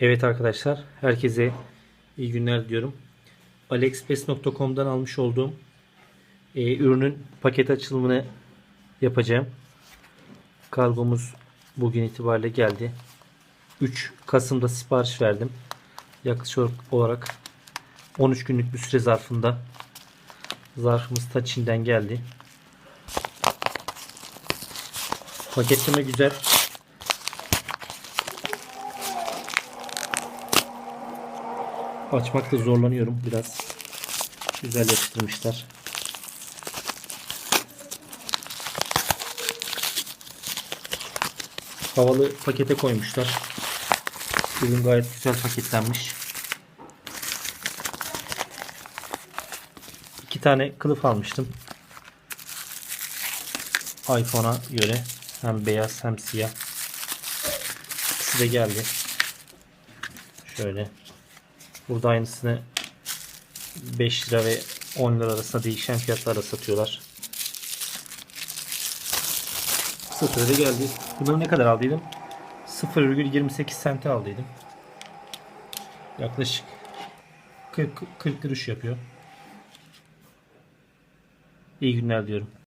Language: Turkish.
Evet arkadaşlar, herkese iyi günler diliyorum. AliExpress.com'dan almış olduğum e, ürünün paket açılımını yapacağım. Kargomuz bugün itibariyle geldi. 3 Kasım'da sipariş verdim. Yaklaşık olarak 13 günlük bir süre zarfında zarfımız ta Çin'den geldi. Paketleme güzel. Açmakta zorlanıyorum biraz. Güzel yapıştırmışlar. Havalı pakete koymuşlar. Ürün gayet güzel paketlenmiş. İki tane kılıf almıştım. iPhone'a göre hem beyaz hem siyah. İkisi de geldi. Şöyle. Burada aynısını 5 lira ve 10 lira arasında değişen fiyatlarla satıyorlar. Kısa sürede geldi. Bunları ne kadar aldıydım? 0,28 sente aldıydım. Yaklaşık 40, 40 kuruş yapıyor. İyi günler diyorum.